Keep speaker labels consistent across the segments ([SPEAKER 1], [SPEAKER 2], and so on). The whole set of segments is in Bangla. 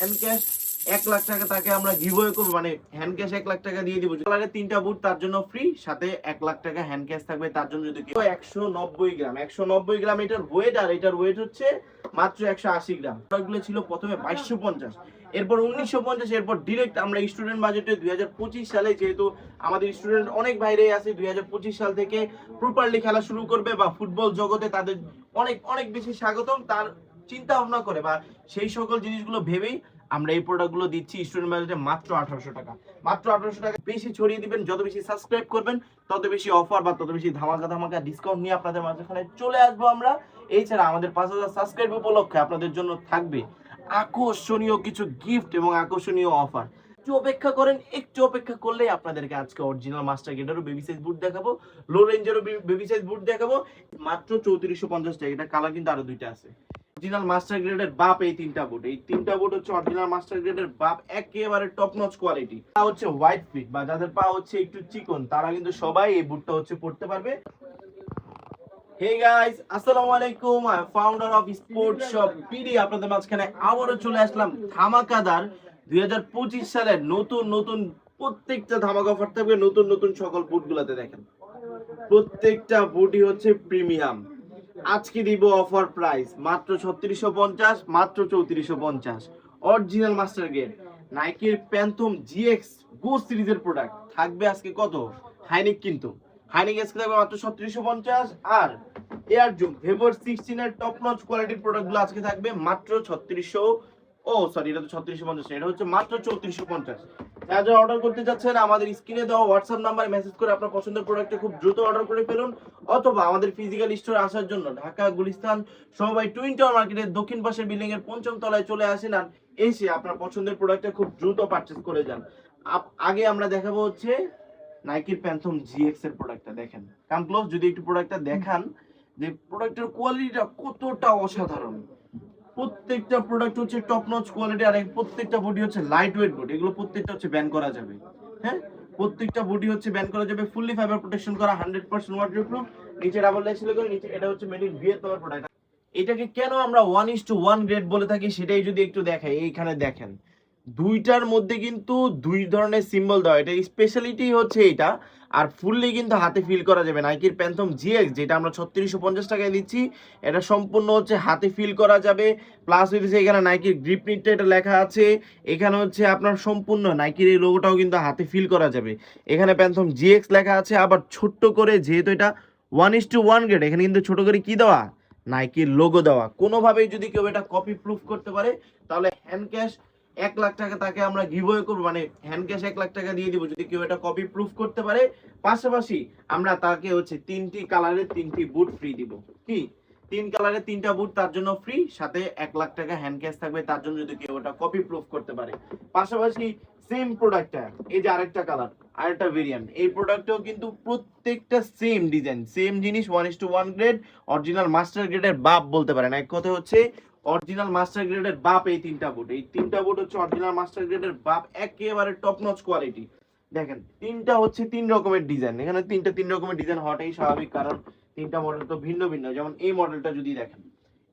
[SPEAKER 1] হ্যান্ড ক্যাশ এক লাখ টাকা তাকে আমরা গিভওয়ে করব মানে হ্যান্ড ক্যাশ এক লাখ টাকা দিয়ে দিব। তিনটা বুট তার জন্য ফ্রি সাথে এক লাখ টাকা হ্যান্ড ক্যাশ থাকবে তার জন্য যদি একশো নব্বই গ্রাম, একশো নব্বই গ্রাম এটার ওয়েট আর এটার ওয়েট হচ্ছে মাত্র একশো আশি গ্রাম। প্রোডাক্টগুলো ছিল প্রথমে বাইশশো পঞ্চাশ, এরপর উনিশশো পঞ্চাশ, এরপর ডিরেক্ট আমরা স্টুডেন্ট বাজেটে দুই হাজার পঁচিশ সালে যেহেতু আমাদের স্টুডেন্ট অনেক বাইরে আছে, দুই হাজার পঁচিশ সাল থেকে প্রপারলি খেলা শুরু করবে বা ফুটবল জগতে তাদের অনেক অনেক বেশি স্বাগতম। তার চিন্তা ভাবনা করে বা সেই সকল জিনিসগুলো ভেবেই আমরা এই প্রোডাক্টগুলো দিচ্ছি স্টুডেন্ট বাজেটে মাত্র আঠারোশো টাকা। মাত্র আঠারোশো টাকা বেশি ছড়িয়ে দিবেন, যত বেশি সাবস্ক্রাইব করবেন, তত বেশি অফার বা তত বেশি ধামাকা ধামাকা ডিসকাউন্ট নিয়ে আপনাদের মাঝখানে চলে আসব আমরা। এছাড়া আমাদের পাঁচ হাজার সাবস্ক্রাইব উপলক্ষে আপনাদের জন্য থাকবে আকর্ষণীয় কিছু গিফট এবং আকর্ষণীয় অফার একটু অপেক্ষা করেন, একটু অপেক্ষা করলেই আপনাদেরকে আজকে অরিজিনাল মাস্টার গেটারও বেবি সাইজ বুট দেখাবো লো রেঞ্জেরও বেবি সাইজ বুট দেখাবো। মাত্র চৌত্রিশশো পঞ্চাশ টাকা, এটা কালার কিন্তু আরও দুইটা আছে। অরিজিনাল মাস্টার গ্রেডের বাপ এই তিনটা বুট এই তিনটা বুট হচ্ছে অরিজিনাল মাস্টার গ্রেডের বাপ, একেবারে টপ নচ কোয়ালিটি পা হচ্ছে হোয়াইট ফিট বা যাদের পা হচ্ছে একটু চিকন, তারা কিন্তু সবাই এই বুটটা হচ্ছে পড়তে পারবে। হে গাইস আসসালামু আলাইকুম I founder of sport shop PD আপনাদের মাঝখানে আবারও চলে আসলাম ধামাকাদার 2025 সালের নতুন নতুন প্রত্যেকটা ধামাকা অফার থাকবে। নতুন নতুন সকল বুটগুলোতে দেখেন। প্রত্যেকটা বুটই হচ্ছে প্রিমিয়াম আজকে দিব অফার প্রাইস। মাত্র ছত্রিশশো পঞ্চাশ, মাত্র চৌত্রিশশো পঞ্চাশ। অরিজিনাল মাস্টার গেট নাইকির প্যান্থম জিএক্স গো সিরিজের প্রোডাক্ট থাকবে আজকে কত? হাইনিক কিন্তু। হাইনিক আজকে থাকবে মাত্র ছত্রিশশো পঞ্চাশ আর এয়ার জুম ভেভোর সিক্সটিন এর টপ নচ কোয়ালিটির প্রোডাক্টগুলো আজকে থাকবে মাত্র ছত্রিশশো, ও সরি এটা তো ছত্রিশশো পঞ্চাশ এটা হচ্ছে মাত্র চৌত্রিশশো পঞ্চাশ। যারা যারা অর্ডার করতে চাচ্ছেন, আমাদের স্ক্রিনে দেওয়া হোয়াটসঅ্যাপ নাম্বারে মেসেজ করে আপনার পছন্দের প্রোডাক্টটা খুব দ্রুত অর্ডার করে ফেলুন। অথবা আমাদের ফিজিক্যাল স্টোরে আসার জন্য ঢাকা, গুলিস্তান, সবাই টুইন টাওয়ার মার্কেটের দক্ষিণ পাশের বিল্ডিং এর পঞ্চম তলায় চলে আসেন আর এসে আপনার পছন্দের প্রোডাক্টটা খুব দ্রুত পারচেজ করে যান। আগে আমরা দেখাবো হচ্ছে নাইকির প্যান্থম জিএক্স এর প্রোডাক্টটা দেখেন। কাম ক্লোজ যদি একটু প্রোডাক্টটা দেখান, যে প্রোডাক্টের কোয়ালিটিটা কতটা অসাধারণ। প্রত্যেকটা প্রোডাক্ট হচ্ছে টপ নচ কোয়ালিটি আর প্রত্যেকটা বডি হচ্ছে লাইট ওয়েট বডি এগুলো প্রত্যেকটা হচ্ছে ব্যান করা যাবে। হ্যাঁ? প্রত্যেকটা বডি হচ্ছে ব্যান করা যাবে ফুললি ফাইবার প্রোটেকশন করা হান্ড্রেড পার্সেন্ট ওয়াটারপ্রুফ নিচে ডাবল লেস করে নিচে এটা হচ্ছে মেড ইন ভিয়েতনামের প্রোডাক্ট এটাকে কেন আমরা one is to one grade বলে থাকি, সেটাই যদি একটু দেখাই, এইখানে দেখেন। দুইটার মধ্যে কিন্তু দুই ধরনের সিম্বল দেওয়া এটা স্পেশালিটি হচ্ছে এটা আর ফুললি কিন্তু হাতে ফিল করা যাবে। নাইকির প্যান্থম জিএক্স যেটা আমরা ছত্রিশশো পঞ্চাশ টাকায় দিচ্ছি এটা সম্পূর্ণ হচ্ছে হাতে ফিল করা যাবে। প্লাস হচ্ছে এখানে নাইকির গ্রিপ নিটটা এটা লেখা আছে। এখানে হচ্ছে আপনার সম্পূর্ণ নাইকির এই লোগোটাও কিন্তু হাতে ফিল করা যাবে। এখানে প্যান্থম জিএক্স লেখা আছে, আবার ছোট্ট করে যেহেতু এটা one is to one grade এখানে কিন্তু ছোট করে কি দেওয়া? নাইকির লোগো দেওয়া। কোনোভাবেই যদি কেউ এটা কপি প্রুফ করতে পারে, তাহলে হ্যান্ড ক্যাশ এক লাখ টাকা তাকে আমরা গিভওয়ে করব মানে হ্যান্ড ক্যাশ এক লাখ টাকা দিয়ে দিব, যদি কেউ এটা কপি প্রুফ করতে পারে। পাশাপাশি আমরা তাকে হচ্ছে তিনটি কালারের তিনটি বুট ফ্রি দিব। কি? তিন কালারের তিনটা বুট তার জন্য ফ্রি সাথে এক লাখ টাকা হ্যান্ড ক্যাশ থাকবে তার জন্য যদি কেউ ওটা কপি প্রুফ করতে পারে। পাশাপাশি সেম প্রোডাক্টটা এই যে আরেকটা কালার আরেকটা ভেরিয়েন্ট এই প্রোডাক্টেও কিন্তু প্রত্যেকটা সেম ডিজাইন সেম জিনিস one is to one grade original master গ্রেডের বাপ বলতে পারেন এক কথা হচ্ছে অরিজিনাল মাস্টার গ্রেডের বাপ এই তিনটা বুট এই তিনটা বুট হচ্ছে অরিজিনাল মাস্টার গ্রেডের বাপ, একেবারে টপ নচ কোয়ালিটি দেখেন, তিনটা হচ্ছে তিন রকমের ডিজাইন এখানে তিনটা তিন রকমের ডিজাইন হওয়াটাই স্বাভাবিক, কারণ তিনটা মডেল তো ভিন্ন ভিন্ন। যেমন এই মডেলটা যদি দেখেন,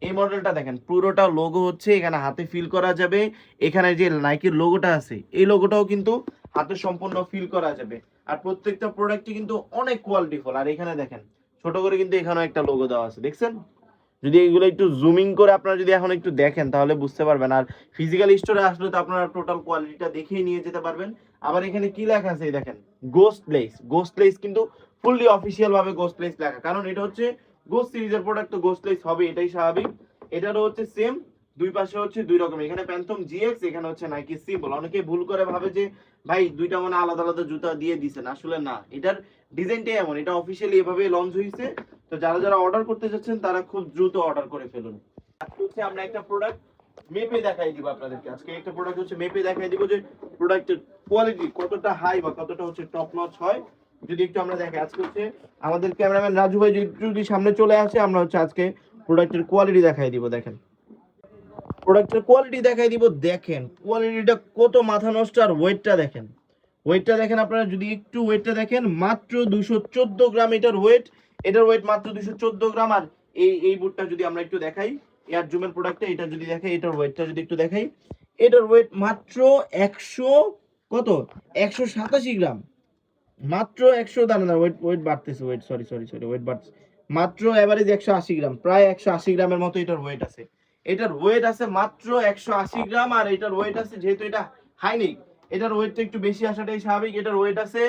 [SPEAKER 1] এই মডেলটা দেখেন, পুরোটা লোগো হচ্ছে এখানে হাতে ফিল করা যাবে। এখানে যে নাইকির লোগোটা আছে, এই লোগোটাও কিন্তু হাতে সম্পূর্ণ ফিল করা যাবে। আর প্রত্যেকটা প্রোডাক্টই কিন্তু অনেক কোয়ালিটিফুল আর এখানে দেখেন, ছোট করে কিন্তু এখানেও একটা লোগো দেওয়া আছে। দেখছেন? যদি এগুলো একটু জুমিং করে আপনারা যদি এখন একটু দেখেন, তাহলে বুঝতে পারবেন। আর ফিজিক্যাল স্টোরে আসলে তো আপনারা টোটাল কোয়ালিটিটা দেখেই নিয়ে যেতে পারবেন। আবার এখানে কি লেখা আছে দেখেন? গোস্ট প্লেস গোস্ট প্লেস কিন্তু ফুললি অফিসিয়াল ভাবে গোস্ট প্লেস লেখা। কারণ এটা হচ্ছে গোস্ট সিরিজের প্রোডাক্ট তো গোস্ট প্লেস হবে এটাই স্বাভাবিক। এটারও হচ্ছে সেম দুই পাশে হচ্ছে দুই রকম এখানে প্যান্থম জিএক্স এখানে হচ্ছে নাইকি সিম্বল অনেকে ভুল করে ভাবে যে, ভাই, দুইটা মানে আলাদা আলাদা জুতা দিয়ে দিছেন। আসলে না। এটার ডিজাইনটাই এমন। এটা অফিসিয়ালি এভাবে লঞ্চ হয়েছে তো যারা যারা অর্ডার করতে যাচ্ছেন, তারা খুব দ্রুত অর্ডার করে ফেলুন। আজকে হচ্ছে আমরা একটা প্রোডাক্ট মেপে দেখাই দিব আপনাদেরকে। আজকে একটা প্রোডাক্ট হচ্ছে মেপে দেখাই দিব যে প্রোডাক্টের কোয়ালিটি কতটা হাই বা কতটা হচ্ছে টপ নচ হয়। যদি একটু আমরা দেখাই, আজকে হচ্ছে আমাদের ক্যামেরাম্যান রাজু ভাই যদি সামনে চলে আসে, আমরা হচ্ছে আজকে প্রোডাক্টের কোয়ালিটি দেখাই দিব, দেখেন। প্রোডাক্টের কোয়ালিটি দেখাই দিব, দেখেন। কোয়ালিটিটা কত মাথা নষ্ট আর ওয়েটটা দেখেন। ওয়েটটা দেখেন আপনারা, যদি একটু ওয়েটটা দেখেন, মাত্র দুশো চোদ্দ গ্রাম এটার ওয়েট এটার ওয়েট মাত্র দুশো চোদ্দ গ্রাম, আর এই এই বুটটা যদি আমরা একটু দেখাই, এয়ার জুমের প্রোডাক্টটা এটা যদি দেখাই, এটার ওয়েটটা যদি একটু দেখাই, এটার ওয়েট মাত্র একশো কত? একশো সাতাশি গ্রাম। মাত্র একশো, দাঁড়ানো ওয়েট ওয়েট বাড়তেছে weight sorry sorry sorry weight বাড়ছে মাত্র এভারেজ একশো আশি গ্রাম, প্রায় একশো আশি গ্রামের মতো এটার ওয়েট আছে। এটার ওয়েট আছে মাত্র একশো আশি গ্রাম, আর এটার ওয়েট আছে, যেহেতু এটা হাইনিক এটার ওয়েটটা একটু বেশি আসাটাই স্বাভাবিক। এটার ওয়েট আছে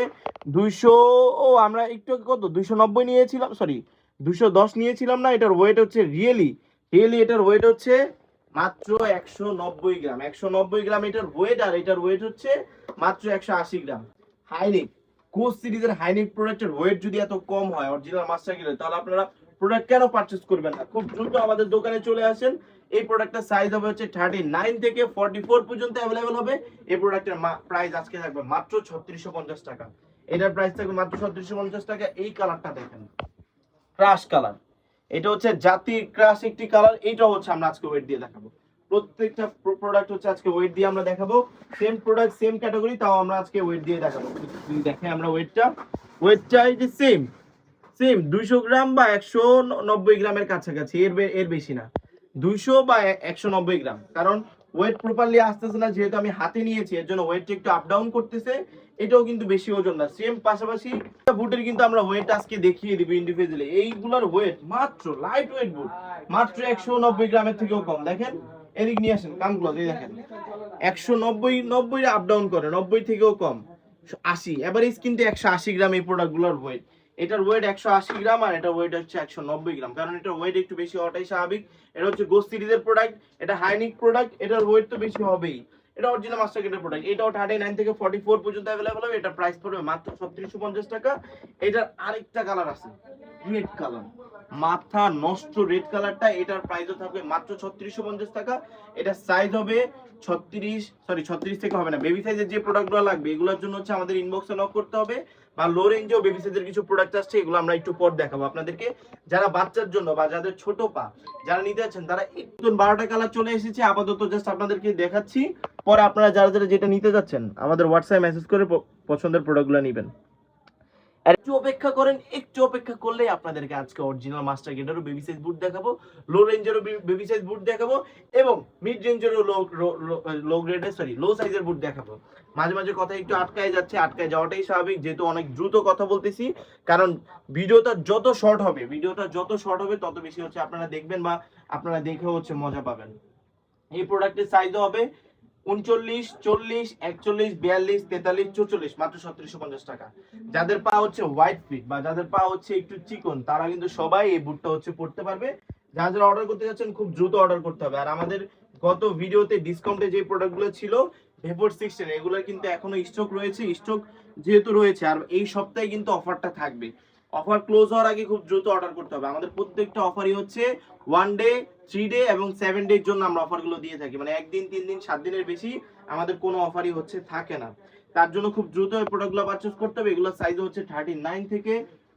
[SPEAKER 1] দুইশো, ও, আমরা একটু কত? দুইশো নব্বই নিয়েছিলাম সরি দুশো দশ নিয়েছিলাম না, এটার ওয়েট হচ্ছে রিয়েলি রিয়েলি এটার ওয়েট হচ্ছে মাত্র একশো নব্বই গ্রাম। একশো নব্বই গ্রাম এটার ওয়েট আর এটার ওয়েট হচ্ছে মাত্র একশো আশি গ্রাম। হাইনিক কোচ সিরিজের হাইনিক প্রোডাক্টের ওয়েট যদি এত কম হয় অরিজিনাল মাস্টার গেলে তাহলে আপনারা প্রোডাক্ট কেন পারচেস করবেন না? খুব দ্রুত আমাদের দোকানে চলে আসেন। এই প্রোডাক্টের সাইজ হবে হচ্ছে থার্টি নাইন থেকে ফর্টি ফোর পর্যন্ত অ্যাভেলেবেল হবে। এই প্রোডাক্টের প্রাইস আজকে থাকবে মাত্র ছত্রিশশো পঞ্চাশ টাকা। এটার প্রাইস থাকবে মাত্র ছত্রিশশো পঞ্চাশ টাকা। এই কালারটা দেখেন। ক্রাশ কালার এটা হচ্ছে জাতির ক্রাশ একটি কালার এইটাও হচ্ছে আমরা আজকে ওয়েট দিয়ে দেখাবো। প্রত্যেকটা প্রোডাক্ট হচ্ছে আজকে ওয়েট দিয়ে আমরা দেখাবো। সেম প্রোডাক্ট সেম ক্যাটাগরি তাও আমরা আজকে ওয়েট দিয়ে দেখাবো। দেখেন আমরা ওয়েটটা ওয়েটটা এই যে সেম সেম দুইশো গ্রাম বা একশো নব্বই গ্রামের কাছাকাছি। এর এর বেশি না। দুইশো বা একশো নব্বই গ্রাম। কারণ ওয়েট প্রপারলি আসতেছে না, যেহেতু আমি হাতে নিয়েছি, এর জন্য ওয়েটটা একটু আপ ডাউন করতেছে, এটাও কিন্তু বেশি ওজন না। সেম পাশাপাশি বুটের কিন্তু আমরা ওয়েট আজকে দেখিয়ে দিব ইন্ডিভিজুয়ালি এইগুলোর ওয়েট মাত্র লাইট ওয়েট বুট মাত্র একশো নব্বই গ্রামের থেকেও কম। দেখেন, এদিক নিয়ে আসেন, কানগুলো, এই দেখেন। একশো নব্বই নব্বই আপ ডাউন করে, নব্বই থেকেও কম, আশি। এভারেজ কিন্তু একশো আশি গ্রাম এই প্রোডাক্টগুলোর ওয়েট এটার ওয়েট একশো আশি গ্রাম আর এটার ওয়েট হচ্ছে একশো নব্বই গ্রাম। কারণ এটার ওয়েট একটু বেশি হওয়াটাই স্বাভাবিক। এটা হচ্ছে গোস সিরিজের প্রোডাক্ট এটা হাইনিক প্রোডাক্ট এটার ওয়েট তো বেশি হবেই। এটা অরিজিনাল মাস্টার গেটের প্রোডাক্ট এটাও থার্টি নাইন থেকে ফর্টি ফোর পর্যন্ত অ্যাভেলেবল হবে। এটা প্রাইস পড়বে মাত্র ছত্রিশশো পঞ্চাশ টাকা। এটার আরেকটা কালার আছে রেড কালার মাথা নষ্ট রেড কালারটা এটার প্রাইসও থাকবে মাত্র ছত্রিশশো পঞ্চাশ টাকা। এটার সাইজ হবে ছত্রিশ সরি ছত্রিশ থেকে হবে না। বেবি সাইজের যে প্রোডাক্টগুলো লাগবে, এগুলোর জন্য হচ্ছে আমাদের ইনবক্সে নক করতে হবে। বা লো রেঞ্জেও সাইজের কিছু প্রোডাক্ট আসছে, এগুলো আমরা একটু পর দেখাবো। আপনাদেরকে যারা বাচ্চার জন্য বা যাদের ছোট পা, যারা নিতে আছেন তারা একটু বারোটা কালার চলে এসেছে। আপাতত জাস্ট আপনাদেরকে দেখাচ্ছি। পরে আপনারা যারা যারা যেটা নিতে যাচ্ছেন, আমাদের হোয়াটসঅ্যাপ মেসেজ করে পছন্দের প্রোডাক্টগুলো নেবেন। একটু অপেক্ষা করেন, একটু অপেক্ষা করলেই আপনাদেরকে আজকে অরিজিনাল মাস্টার গেটারও বেবি সাইজ বুট দেখাবো লো রেঞ্জেরও বেবি সাইজ বুট দেখাবো এবং মিড রেঞ্জেরও লো লো গ্রেডের সরি লো সাইজের বুট দেখাবো। মাঝে মাঝে কথা একটু আটকায় যাচ্ছে, আটকায় যাওয়াটাই স্বাভাবিক, যেহেতু অনেক দ্রুত কথা বলতেছি, কারণ ভিডিওটা যত শর্ট হবে, ভিডিওটা যত শর্ট হবে, তত বেশি হচ্ছে আপনারা দেখবেন বা আপনারা দেখেও হচ্ছে মজা পাবেন। এই প্রোডাক্টের সাইজও হবে উনচল্লিশ, চল্লিশ, একচল্লিশ, বিয়াল্লিশ, তেতাল্লিশ, চৌচল্লিশ, মাত্র সত্রিশশো পঞ্চাশ টাকা। যাদের পা হচ্ছে হোয়াইট ফিট বা যাদের পা হচ্ছে একটু চিকন, তারা কিন্তু সবাই এই বুটটা হচ্ছে পড়তে পারবে। যারা যারা অর্ডার করতে যাচ্ছেন, খুব দ্রুত অর্ডার করতে হবে। আর আমাদের গত ভিডিওতে ডিসকাউন্টে যে প্রোডাক্টগুলো ছিল ভেপোর সিক্সটিন এগুলোর কিন্তু এখনও স্টক রয়েছে। স্টক যেহেতু রয়েছে, আর এই সপ্তাহে কিন্তু অফারটা থাকবে। অফার ক্লোজ হওয়ার আগে খুব দ্রুত অর্ডার করতে হবে। আমাদের প্রত্যেকটা অফারই হচ্ছে ওয়ান ডে থ্রি ডে এবং সেভেন ডের জন্য আমরা অফারগুলো দিয়ে থাকি। মানে একদিন, তিন দিন, সাত দিনের বেশি আমাদের কোনো অফারই হচ্ছে, থাকে না। তার জন্য খুব দ্রুত এই প্রোডাক্টগুলো পারচেস করতে হবে। এগুলোর সাইজ হচ্ছে থার্টি নাইন থেকে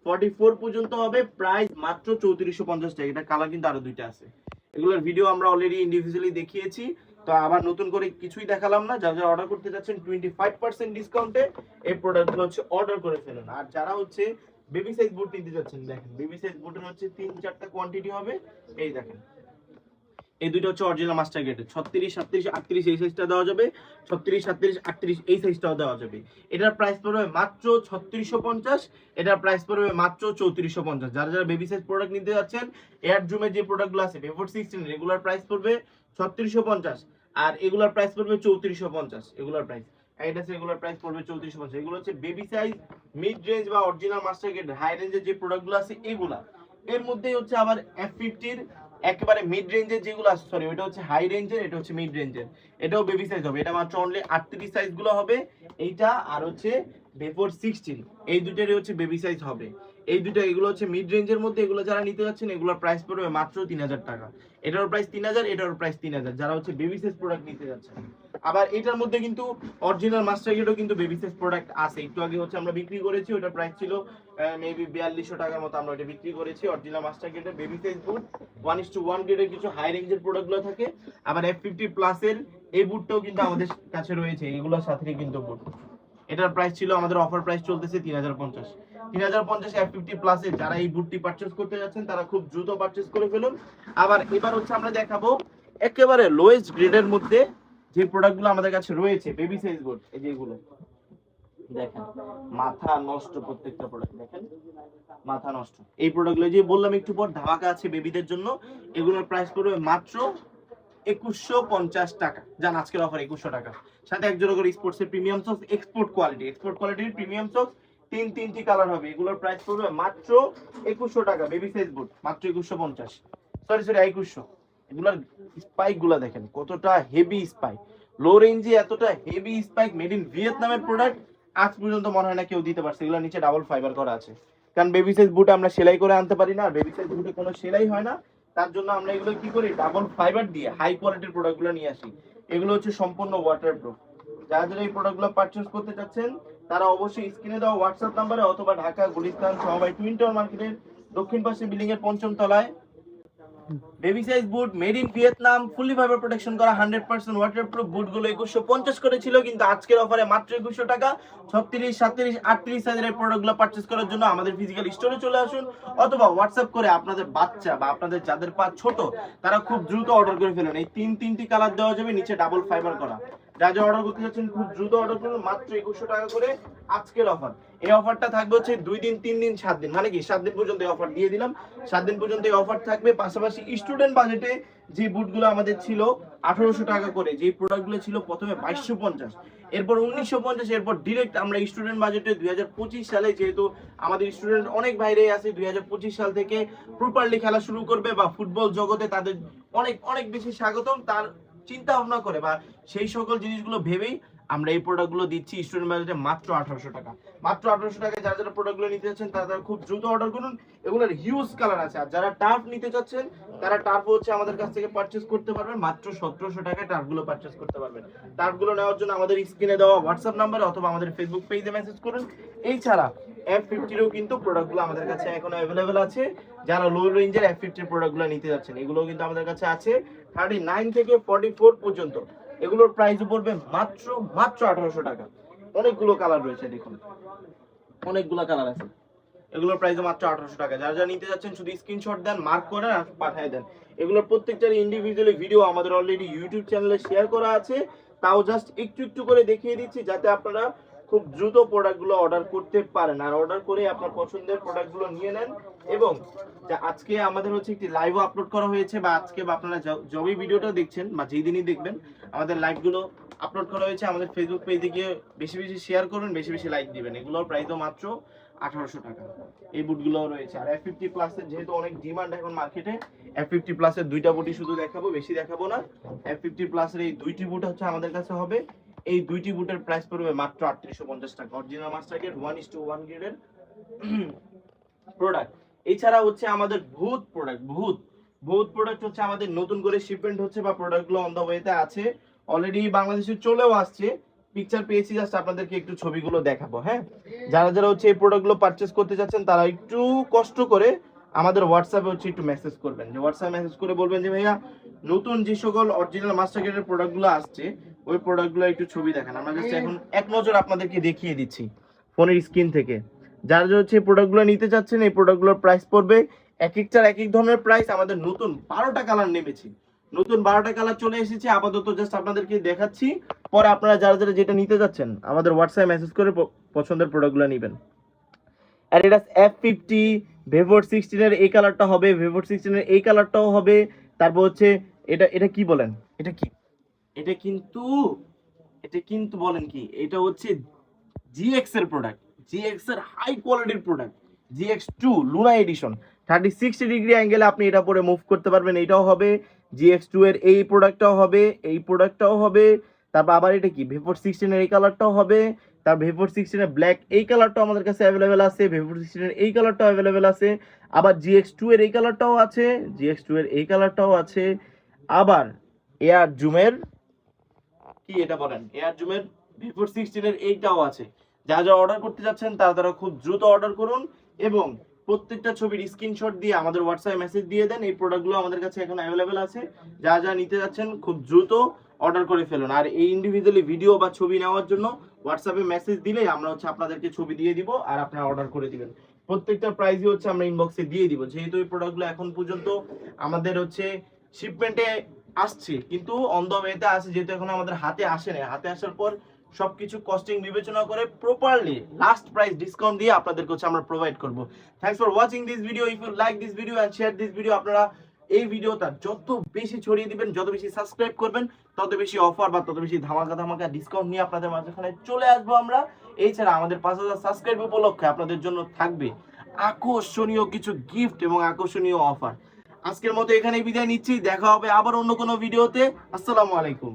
[SPEAKER 1] ফর্টি ফোর পর্যন্ত হবে। প্রাইস মাত্র চৌত্রিশশো পঞ্চাশ টাকা। এটা কালার কিন্তু আরও দুইটা আছে। এগুলোর ভিডিও আমরা অলরেডি ইন্ডিভিজুয়ালি দেখিয়েছি। তো আবার নতুন করে কিছুই দেখালাম না। যারা যারা অর্ডার করতে যাচ্ছেন টোয়েন্টি ফাইভ পার্সেন্ট ডিসকাউন্টে এই প্রোডাক্টগুলো হচ্ছে অর্ডার করে ফেলুন। আর যারা হচ্ছে বেবি সাইজ বুট নিতে যাচ্ছেন, দেখেন। বেবি সাইজ বুটের হচ্ছে তিন, চারটা কোয়ান্টিটি হবে। এই দেখেন। এই দুটো হচ্ছে অরিজিনাল মাস্টার গেটের ছত্রিশ, সাতত্রিশ, আটত্রিশ এই সাইজটা দেওয়া যাবে। ছত্রিশ, সাতত্রিশ, আটত্রিশ এই সাইজটাও দেওয়া যাবে। এটার প্রাইস পড়বে মাত্র ছত্রিশশো পঞ্চাশ। এটার প্রাইস পড়বে মাত্র চৌত্রিশশো পঞ্চাশ। যারা যারা বেবি সাইজ প্রোডাক্ট নিতে যাচ্ছেন এয়ার জুমের যে প্রোডাক্টগুলো আছে বেফোর সিক্সটিন রেগুলার প্রাইস পড়বে ছত্রিশশো পঞ্চাশ। আর এগুলার প্রাইস পড়বে চৌত্রিশশো পঞ্চাশ। এগুলার প্রাইস হচ্ছে এগুলোর প্রাইস পড়বে চৌত্রিশশো পঞ্চাশ এগুলো হচ্ছে বেবি সাইজ মিড রেঞ্জ বা অরিজিনাল মাস্টার গেট হাই রেঞ্জের যে প্রোডাক্টগুলো আছে, এগুলা। এর মধ্যেই হচ্ছে আবার এফ ফিফটির একেবারে মিড রেঞ্জের যেগুলো আছে সরি ওটা হচ্ছে হাই রেঞ্জের এটা হচ্ছে মিড রেঞ্জের এটাও বেবি সাইজ হবে, এটা মাত্র অনলি আটত্রিশ সাইজগুলো হবে। এইটা আর হচ্ছে বেফোর সিক্সটিন এই দুটারই হচ্ছে বেবি সাইজ হবে। এই দুটো এগুলো হচ্ছে মিড রেঞ্জের মধ্যে, এগুলো যারা নিতে যাচ্ছেন, এগুলোর প্রাইস পড়বে মাত্র তিন হাজার টাকা। এটার প্রাইস তিন হাজার এটার প্রাইস তিন হাজার, যারা হচ্ছে বেবি সাইজ প্রোডাক্ট নিতে যাচ্ছেন। আবার এটার মধ্যে কিন্তু অরিজিনাল মাস্টার গেটও কিন্তু বেবি সাইজ প্রোডাক্ট আছে। একটু আগে হচ্ছে আমরা বিক্রি করেছি ওটার প্রাইস ছিল মেবি বিয়াল্লিশশো টাকার মতো আমরা ওটা বিক্রি করেছি। অরিজিনাল মাস্টার গেটের baby size boot one is to one গ্রেডের কিছু হাই রেঞ্জের প্রোডাক্টগুলো থাকে। আবার এফ ফিফটি প্লাসের এই বুটটাও কিন্তু আমাদের কাছে রয়েছে, এগুলোর সাথে কিন্তু বুট এটার প্রাইস ছিল, আমাদের অফার প্রাইস চলতেছে তিন হাজার পঞ্চাশ। তিন হাজার পঞ্চাশ এফ ফিফটি প্লাসে যারা এই বুটটি পারচেস করতে যাচ্ছেন, তারা খুব দ্রুত পারচেস করে ফেলুন। আবার এবার হচ্ছে আমরা দেখাবো, একেবারে লোয়েস্ট গ্রেডের মধ্যে যে প্রোডাক্টগুলো আমাদের কাছে রয়েছে বেবি সাইজ বোর্ড এই যে এগুলো দেখেন, মাথা নষ্ট প্রত্যেকটা প্রোডাক্ট দেখেন, মাথা নষ্ট। এই প্রোডাক্টগুলো যে বললাম, একটু পর ধামাকা আছে বেবিদের জন্য, এগুলোর প্রাইস পড়বে মাত্র একুশশো পঞ্চাশ টাকা। যান আজকের অফার একুশশো টাকা। সাথে এক জোড়া করে স্পোর্টসের premium socks export quality export কোয়ালিটির প্রিমিয়াম সক্স তিন তিনটি কালার হবে। এগুলোর প্রাইস পড়বে মাত্র একুশশো টাকা বেবি সাইজ বুট মাত্র একুশশো পঞ্চাশ। সরি সরি একুশশো। এগুলোর স্পাইকগুলা দেখেন, কতটা হেভি স্পাইক লো রেঞ্জে এতটা হেভি স্পাইক মেড ইন ভিয়েতনামের প্রোডাক্ট আজ পর্যন্ত মনে হয় না কেউ দিতে পারছে, এগুলোর নিচে ডাবল ফাইবার করা আছে। কারণ বেবি সাইজ বুট আমরা সেলাই করে আনতে পারি না বেবি সাইজ বুটে কোনো সেলাই হয় না। তার জন্য আমরা এগুলো কি করি ডাবল ফাইবার দিয়ে হাই কোয়ালিটির প্রোডাক্টগুলো নিয়ে আসি। এগুলো হচ্ছে সম্পূর্ণ ওয়াটারপ্রুফ যারা যারা এই প্রোডাক্টগুলো পারচেজ করতে চাচ্ছেন, তারা অবশ্যই স্ক্রিনে দেওয়া হোয়াটসঅ্যাপ নাম্বারে অথবা ঢাকা, গুলিস্তান সবাই টুইন টাওয়ার মার্কেটের দক্ষিণ পাশে বিল্ডিং এর পঞ্চম তলায় baby size boot made in Vietnam fully fiber protection করা হান্ড্রেড পার্সেন্ট ওয়াটারপ্রুফ বুটগুলো একুশশো পঞ্চাশ করে ছিল কিন্তু আজকের অফারে মাত্র একুশশো টাকা। ছত্রিশ সাতত্রিশ আটত্রিশ সাইজের প্রোডাক্টগুলো পারচেস করার জন্য আমাদের ফিজিক্যাল স্টোরে চলে আসুন, অথবা হোয়াটসঅ্যাপ করে আপনাদের বাচ্চা বা আপনাদের যাদের পা ছোট, তারা খুব দ্রুত অর্ডার করে ফেলুন। এই তিন, তিনটি কালার দেওয়া যাবে, নিচে ডাবল ফাইবার করা। যা যা অর্ডার করতে যাচ্ছেন, খুব দ্রুত অর্ডার করুন, মাত্র একুশশো টাকা করে আজকের অফার এই অফারটা থাকবে হচ্ছে দুই দিন, তিন দিন, সাত দিন। মানে কি? সাত দিন পর্যন্ত এই অফার দিয়ে দিলাম। সাত দিন পর্যন্ত এই অফার থাকবে। পাশাপাশি স্টুডেন্ট বাজেটে যে বুটগুলো আমাদের ছিল আঠারোশো টাকা করে, যে প্রোডাক্টগুলো ছিল প্রথমে বাইশশো পঞ্চাশ। এরপর উনিশশো পঞ্চাশ, এরপর ডিরেক্ট আমরা স্টুডেন্ট বাজেটে দুই হাজার পঁচিশ সালে যেহেতু আমাদের স্টুডেন্ট অনেক বাইরে আছে, দুই হাজার পঁচিশ সাল থেকে প্রপারলি খেলা শুরু করবে বা ফুটবল জগতে তাদের অনেক অনেক বেশি স্বাগতম। তার চিন্তা ভাবনা করে বা সেই সকল জিনিসগুলো ভেবেই আমরা এই প্রোডাক্টগুলো দিচ্ছি স্টুডেন্ট বাজেটে মাত্র আঠারোশো টাকা। মাত্র আঠারোশো টাকায় যারা যারা প্রোডাক্টগুলো নিতে চাচ্ছেন তারা তারা খুব দ্রুত অর্ডার করুন। এগুলোর হিউজ কালার আছে। আর যারা টার্ফ নিতে চাচ্ছেন, তারা টার্ফ হচ্ছে আমাদের কাছ থেকে পারচেস করতে পারবেন। মাত্র সতেরোশো টাকায় টার্ফগুলো পারচেস করতে পারবেন। টার্ফগুলো নেওয়ার জন্য আমাদের স্ক্রিনে দেওয়া হোয়াটসঅ্যাপ নাম্বার অথবা আমাদের ফেসবুক পেজে মেসেজ করুন। এছাড়া এফ ফিফটিরও কিন্তু প্রোডাক্টগুলো আমাদের কাছে এখনও অ্যাভেলেবেল আছে। যারা লো রেঞ্জের এফ ফিফটির প্রোডাক্টগুলো নিতে যাচ্ছেন এগুলো কিন্তু আমাদের কাছে আছে। থার্টি নাইন থেকে ফর্টি ফোর পর্যন্ত। এগুলোর প্রাইস পড়বে মাত্র মাত্র আঠারোশো টাকা। অনেকগুলো কালার রয়েছে, দেখুন। অনেকগুলো কালার আছে। এগুলোর প্রাইস মাত্র আঠারোশো টাকা। যারা যারা নিতে যাচ্ছেন, শুধু স্ক্রিনশট দেন মার্ক করে আর পাঠিয়ে দেন। এগুলোর প্রত্যেকটার ইন্ডিভিজুয়ালি ভিডিও আমাদের অলরেডি ইউটিউব চ্যানেলে শেয়ার করা আছে। তাও জাস্ট একটু একটু করে দেখিয়ে দিচ্ছি, যাতে আপনারা খুব দ্রুত প্রোডাক্টগুলো অর্ডার করতে পারেন। আর অর্ডার করে আপনার পছন্দের প্রোডাক্টগুলো নিয়ে নেন এবং আজকে আমাদের হচ্ছে একটি লাইভও আপলোড করা হয়েছে বা আজকে বা আপনারা য- যবেই ভিডিওটা দেখছেন বা যেই দিনই দেখবেন, আমাদের লাইভগুলো আপলোড করা হয়েছে। আমাদের ফেসবুক পেজে গিয়ে বেশি বেশি শেয়ার করুন, বেশি বেশি লাইক দিবেন। এগুলোর প্রাইসও মাত্র আঠারোশো টাকা। এই বুটগুলোও রয়েছে। আর এফ ফিফটি প্লাসের যেহেতু অনেক ডিমান্ড এখন মার্কেটে এফ ফিফটি প্লাসের দুইটা বুটই শুধু দেখাবো, বেশি দেখাবো না। এফ ফিফটি প্লাসের এই দুইটি বুট হচ্ছে আমাদের কাছে হবে। এই দুইটি বুটের প্রাইস পড়বে মাত্র আটত্রিশশো পঞ্চাশ টাকা। Original master grade one is to one গ্রেডের প্রোডাক্ট এছাড়া হচ্ছে আমাদের ভূত প্রোডাক্ট ভূত। ভূত প্রোডাক্ট হচ্ছে আমাদের নতুন করে শিপমেন্ট হচ্ছে বা প্রোডাক্টগুলো অন দ্য ওয়েতে আছে। অলরেডি বাংলাদেশে চলেও আসছে। পিকচার পেয়েছি জাস্ট আপনাদেরকে একটু ছবিগুলো দেখাবো হ্যাঁ? যারা যারা হচ্ছে এই প্রোডাক্টগুলো পারচেস করতে চাচ্ছেন তারা একটু কষ্ট করে আমাদের হোয়াটসঅ্যাপে হচ্ছে একটু মেসেজ করবেন। যে হোয়াটসঅ্যাপ মেসেজ করে বলবেন যে, ভাইয়া, নতুন যে সকল অরিজিনাল মাস্টার গ্রেডের প্রোডাক্টগুলো আসছে ওই প্রোডাক্টগুলো একটু ছবি দেখান। আমরা জাস্ট এখন এক নজর আপনাদেরকে দেখিয়ে দিচ্ছি ফোনের স্ক্রিন থেকে। যারা যারা হচ্ছে প্রোডাক্টগুলো নিতে চাচ্ছেন, এই প্রোডাক্টগুলোর প্রাইস পড়বে। এক একটার এক এক ধরনের প্রাইস আমাদের নতুন বারোটা কালার নেমেছি। নতুন বারোটা কালার চলে এসেছে। আপাতত জাস্ট আপনাদেরকে দেখাচ্ছি। পরে আপনারা যারা যারা যেটা নিতে যাচ্ছেন, আমাদের হোয়াটসঅ্যাপ মেসেজ করে পছন্দের প্রোডাক্টগুলো নেবেন। এটা এফ ফিফটি ভেভোর সিক্সটিনের এই কালারটা হবে ভেভোর সিক্সটিনের এই কালারটাও হবে। তারপর হচ্ছে এটা এটা কি বলেন? এটা কি? এটা কিন্তু এটা কিন্তু বলেন কি, এটা হচ্ছে জিএক্স এর প্রোডাক্ট জিএক্স এর হাই কোয়ালিটির product GX two Luna edition thirty sixty degree অ্যাঙ্গেলে আপনি এটা পরে মুভ করতে পারবেন, এটাও হবে জিএক্স টু এর এই প্রোডাক্টটাও হবে, এই প্রোডাক্টটাও হবে, তারপর আবার এটা কি ভেপোর সিক্সটিনের এই কালারটাও হবে, তার ভেপোর সিক্সটিনের ব্ল্যাক এই কালারটাও আমাদের কাছে অ্যাভেলেবেল আছে ভেপোর সিক্সটিনের এই কালারটাও অ্যাভেলেবেল আছে, আবার জিএক্স টু এর এই কালারটাও আছে জিএক্স টু এর এই কালারটাও আছে, আবার এয়ার জুমের কি এটা বলেন? এয়ার জুমের ভিভোর সিক্সটিনের এইটাও আছে। যা যা অর্ডার করতে যাচ্ছেন, তারা তারা খুব দ্রুত অর্ডার করুন এবং প্রত্যেকটা ছবির স্ক্রিনশট দিয়ে আমাদের হোয়াটসঅ্যাপে মেসেজ দিয়ে দেন। এই প্রোডাক্টগুলো আমাদের কাছে এখন অ্যাভেলেবেল আছে। যা যা নিতে যাচ্ছেন, খুব দ্রুত অর্ডার করে ফেলুন। আর এই ইন্ডিভিজুয়ালি ভিডিও বা ছবি নেওয়ার জন্য হোয়াটসঅ্যাপে মেসেজ দিলেই আমরা হচ্ছে আপনাদেরকে ছবি দিয়ে দিব আর আপনারা অর্ডার করে দিবেন। প্রত্যেকটা প্রাইসই হচ্ছে আমরা ইনবক্সে দিয়ে দিব। যেহেতু এই প্রোডাক্টগুলো এখন পর্যন্ত আমাদের হচ্ছে শিপমেন্টে আসছে, কিন্তু অন দ্য ওয়েতে আছে, যেহেতু এখন আমাদের হাতে আসে না হাতে আসার পর সবকিছু কস্টিং বিবেচনা করে প্রপারলি লাস্ট প্রাইস ডিসকাউন্ট দিয়ে আপনাদের কাছে আমরা প্রোভাইড করব। Thanks for watching this video if you like this video and share this video আপনারা এই ভিডিওটা যত বেশি ছড়িয়ে দিবেন, যত বেশি সাবস্ক্রাইব করবেন, তত বেশি অফার বা তত বেশি ধামাকা ধামাকা ডিসকাউন্ট নিয়ে আপনাদের মাঝখানে চলে আসব আমরা। এছাড়া আমাদের পাঁচ হাজার সাবস্ক্রাইব উপলক্ষে আপনাদের জন্য থাকবে আকর্ষণীয় কিছু গিফট এবং আকর্ষণীয় অফার আজকের মতো এখানে বিদায় নিচ্ছি। দেখা হবে আবার অন্য কোনো ভিডিওতে। আসসালামু আলাইকুম।